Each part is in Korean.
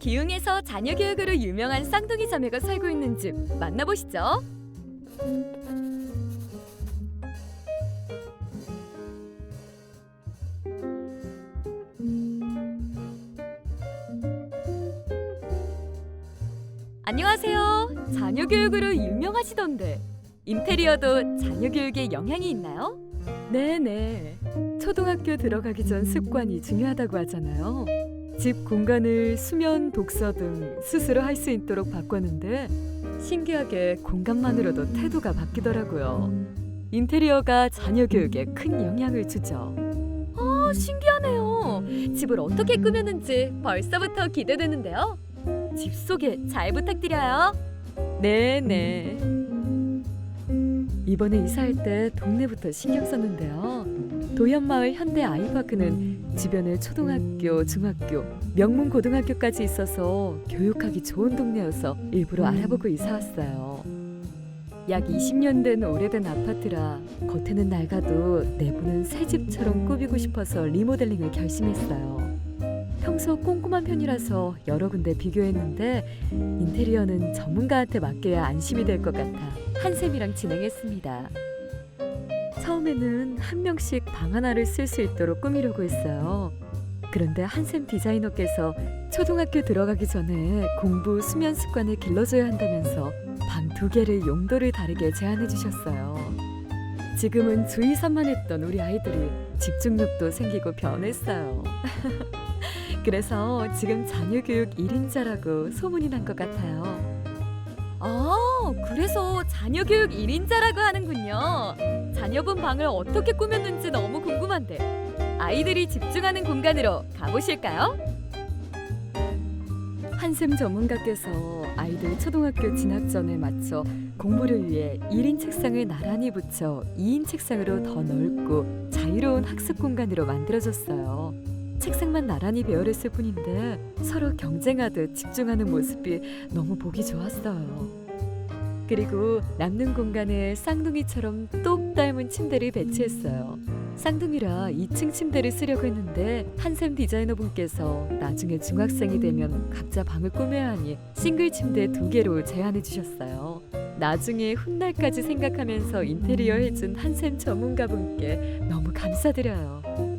기흥에서 자녀 교육으로 유명한 쌍둥이 자매가 살고 있는 집 만나보시죠. 안녕하세요. 자녀 교육으로 유명하시던데 인테리어도 자녀 교육에 영향이 있나요? 네네. 초등학교 들어가기 전 습관이 중요하다고 하잖아요. 집 공간을 수면, 독서 등 스스로 할 수 있도록 바꿨는데 신기하게 공간만으로도 태도가 바뀌더라고요. 인테리어가 자녀 교육에 큰 영향을 주죠. 어, 신기하네요. 집을 어떻게 꾸몄는지 벌써부터 기대되는데요. 집 소개 잘 부탁드려요. 네네. 이번에 이사할 때 동네부터 신경 썼는데요. 도현마을 현대 아이파크는 주변에 초등학교, 중학교, 명문 고등학교까지 있어서 교육하기 좋은 동네여서 일부러 알아보고 이사 왔어요. 약 20년 된 오래된 아파트라 겉에는 낡아도 내부는 새 집처럼 꾸미고 싶어서 리모델링을 결심했어요. 평소 꼼꼼한 편이라서 여러 군데 비교했는데 인테리어는 전문가한테 맡겨야 안심이 될 것 같아 한샘이랑 진행했습니다. 처음에는 한 명씩 방 하나를 쓸 수 있도록 꾸미려고 했어요. 그런데 한샘 디자이너께서 초등학교 들어가기 전에 공부 수면 습관을 길러줘야 한다면서 방 두 개를 용도를 다르게 제안해 주셨어요. 지금은 주의 산만했던 우리 아이들이 집중력도 생기고 변했어요. 그래서 지금 자녀 교육 1인자라고 소문이 난 것 같아요. 아, 그래서 자녀 교육 1인자라고 하는군요. 자녀분 방을 어떻게 꾸몄는지 너무 궁금한데 아이들이 집중하는 공간으로 가보실까요? 한샘 전문가께서 아이들 초등학교 진학 전에 맞춰 공부를 위해 1인 책상을 나란히 붙여 2인 책상으로 더 넓고 자유로운 학습 공간으로 만들어졌어요. 책상만 나란히 배열했을 뿐인데 서로 경쟁하듯 집중하는 모습이 너무 보기 좋았어요. 그리고 남는 공간에 쌍둥이처럼 똑 닮은 침대를 배치했어요. 쌍둥이라 2층 침대를 쓰려고 했는데 한샘 디자이너 분께서 나중에 중학생이 되면 각자 방을 꾸며야 하니 싱글 침대 두 개로 제안해 주셨어요. 나중에 훗날까지 생각하면서 인테리어 해준 한샘 전문가 분께 너무 감사드려요.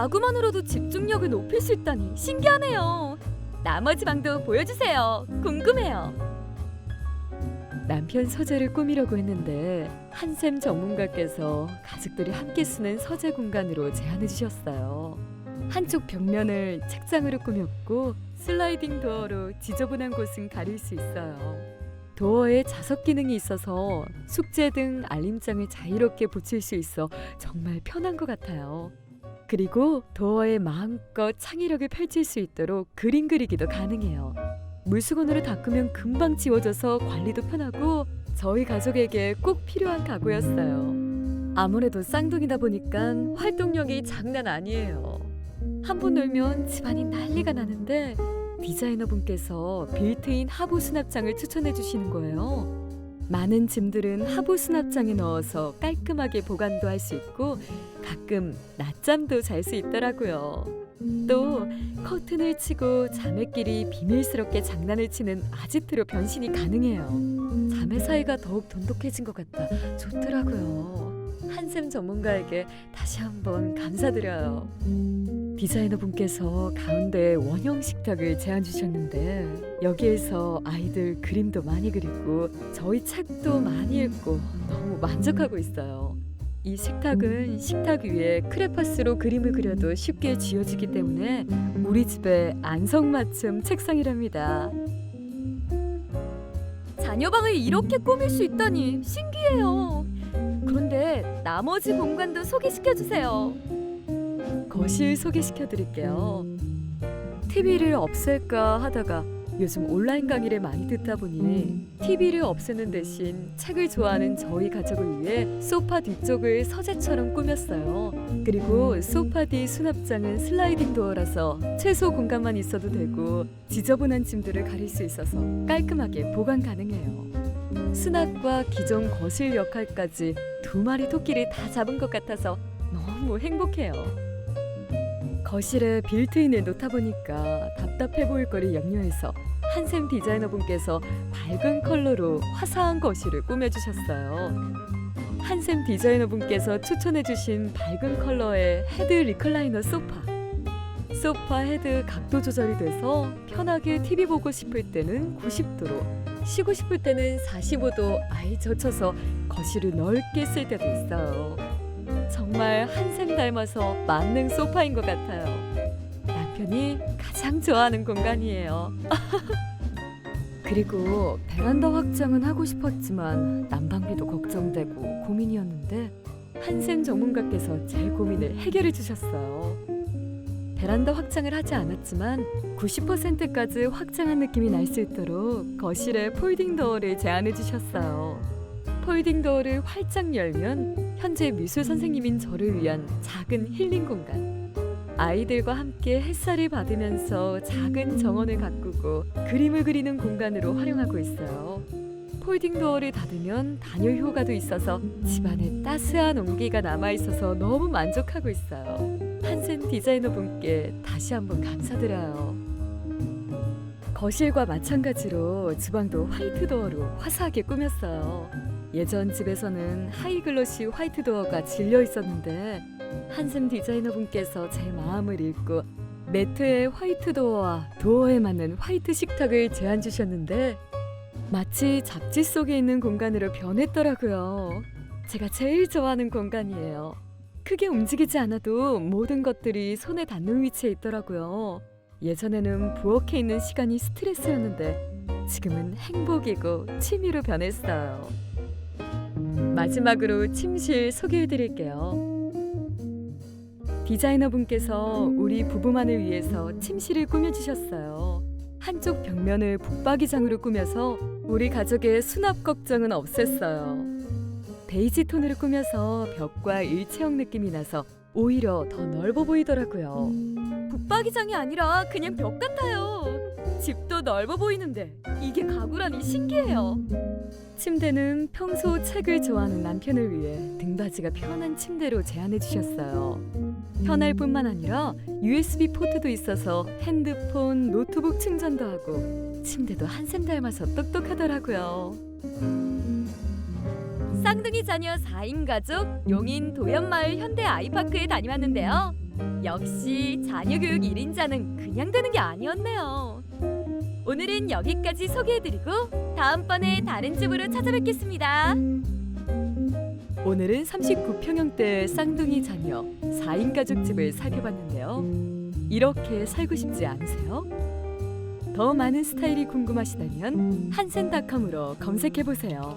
아, 가구만으로도 집중력을 높일 수 있다니 신기하네요. 나머지 방도 보여주세요. 궁금해요. 남편 서재를 꾸미려고 했는데 한샘 전문가께서 가족들이 함께 쓰는 서재 공간으로 제안해 주셨어요. 한쪽 벽면을 책장으로 꾸몄고 슬라이딩 도어로 지저분한 곳은 가릴 수 있어요. 도어에 자석 기능이 있어서 숙제 등 알림장을 자유롭게 붙일 수 있어 정말 편한 것 같아요. 그리고 도어에 마음껏 창의력을 펼칠 수 있도록 그림 그리기도 가능해요. 물수건으로 닦으면 금방 지워져서 관리도 편하고 저희 가족에게 꼭 필요한 가구였어요. 아무래도 쌍둥이다 보니까 활동력이 장난 아니에요. 한 번 놀면 집안이 난리가 나는데 디자이너 분께서 빌트인 하부 수납장을 추천해 주시는 거예요. 많은 짐들은 하부 수납장에 넣어서 깔끔하게 보관도 할 수 있고 가끔 낮잠도 잘 수 있더라고요. 또 커튼을 치고 자매끼리 비밀스럽게 장난을 치는 아지트로 변신이 가능해요. 자매 사이가 더욱 돈독해진 것 같다. 좋더라고요. 한샘 전문가에게 다시 한번 감사드려요. 디자이너 분께서 가운데 원형 식탁을 제안 주셨는데 여기에서 아이들 그림도 많이 그리고 저희 책도 많이 읽고 너무 만족하고 있어요. 이 식탁은 식탁 위에 크레파스로 그림을 그려도 쉽게 지워지기 때문에 우리 집의 안성맞춤 책상이랍니다. 자녀방을 이렇게 꾸밀 수 있다니 신기해요. 그런데 나머지 공간도 소개시켜 주세요. 거실 소개시켜 드릴게요. TV를 없앨까 하다가 요즘 온라인 강의를 많이 듣다 보니 TV를 없애는 대신 책을 좋아하는 저희 가족을 위해 소파 뒤쪽을 서재처럼 꾸몄어요. 그리고 소파 뒤 수납장은 슬라이딩 도어라서 최소 공간만 있어도 되고 지저분한 짐들을 가릴 수 있어서 깔끔하게 보관 가능해요. 수납과 기존 거실 역할까지 두 마리 토끼를 다 잡은 것 같아서 너무 행복해요. 거실에 빌트인을 놓다 보니까 답답해 보일 거를 염려해서 한샘 디자이너분께서 밝은 컬러로 화사한 거실을 꾸며주셨어요. 한샘 디자이너분께서 추천해주신 밝은 컬러의 헤드 리클라이너 소파. 소파 헤드 각도 조절이 돼서 편하게 TV 보고 싶을 때는 90도로, 쉬고 싶을 때는 45도 아예 젖혀서 거실을 넓게 쓸 때도 있어요. 정말 한샘 닮아서 만능 소파인 것 같아요. 남편이 가장 좋아하는 공간이에요. 그리고 베란다 확장은 하고 싶었지만 난방비도 걱정되고 고민이었는데 한샘 전문가께서 제 고민을 해결해 주셨어요. 베란다 확장을 하지 않았지만 90%까지 확장한 느낌이 날 수 있도록 거실에 폴딩 도어를 제안해 주셨어요. 폴딩 도어를 활짝 열면 현재 미술 선생님인 저를 위한 작은 힐링 공간. 아이들과 함께 햇살을 받으면서 작은 정원을 가꾸고 그림을 그리는 공간으로 활용하고 있어요. 폴딩 도어를 닫으면 단열 효과도 있어서 집안에 따스한 온기가 남아 있어서 너무 만족하고 있어요. 한센 디자이너 분께 다시 한번 감사드려요. 거실과 마찬가지로 주방도 화이트 도어로 화사하게 꾸몄어요. 예전 집에서는 하이글로시 화이트 도어가 질려 있었는데 한샘 디자이너 분께서 제 마음을 읽고 매트의 화이트 도어와 도어에 맞는 화이트 식탁을 제안 주셨는데 마치 잡지 속에 있는 공간으로 변했더라고요. 제가 제일 좋아하는 공간이에요. 크게 움직이지 않아도 모든 것들이 손에 닿는 위치에 있더라고요. 예전에는 부엌에 있는 시간이 스트레스였는데 지금은 행복이고 취미로 변했어요. 마지막으로 침실 소개해 드릴게요. 디자이너 분께서 우리 부부만을 위해서 침실을 꾸며 주셨어요. 한쪽 벽면을 붙박이장으로 꾸며서 우리 가족의 수납 걱정은 없앴어요. 베이지 톤으로 꾸며서 벽과 일체형 느낌이 나서 오히려 더 넓어 보이더라고요. 붙박이장이 아니라 그냥 벽 같아요. 집도 넓어 보이는데 이게 가구라니 신기해요. 침대는 평소 책을 좋아하는 남편을 위해 등받이가 편한 침대로 제안해 주셨어요. 편할 뿐만 아니라 USB 포트도 있어서 핸드폰, 노트북 충전도 하고 침대도 한샘 닮아서 똑똑하더라고요. 쌍둥이 자녀 4인 가족 용인 도연마을 현대 아이파크에 다녀왔는데요. 역시 자녀 교육 1인자는 그냥 되는 게 아니었네요. 오늘은 여기까지 소개해드리고 다음번에 다른 집으로 찾아뵙겠습니다. 오늘은 39평형대 쌍둥이 자녀 4인 가족 집을 살펴봤는데요. 이렇게 살고 싶지 않으세요? 더 많은 스타일이 궁금하시다면 한센닷컴으로 검색해보세요.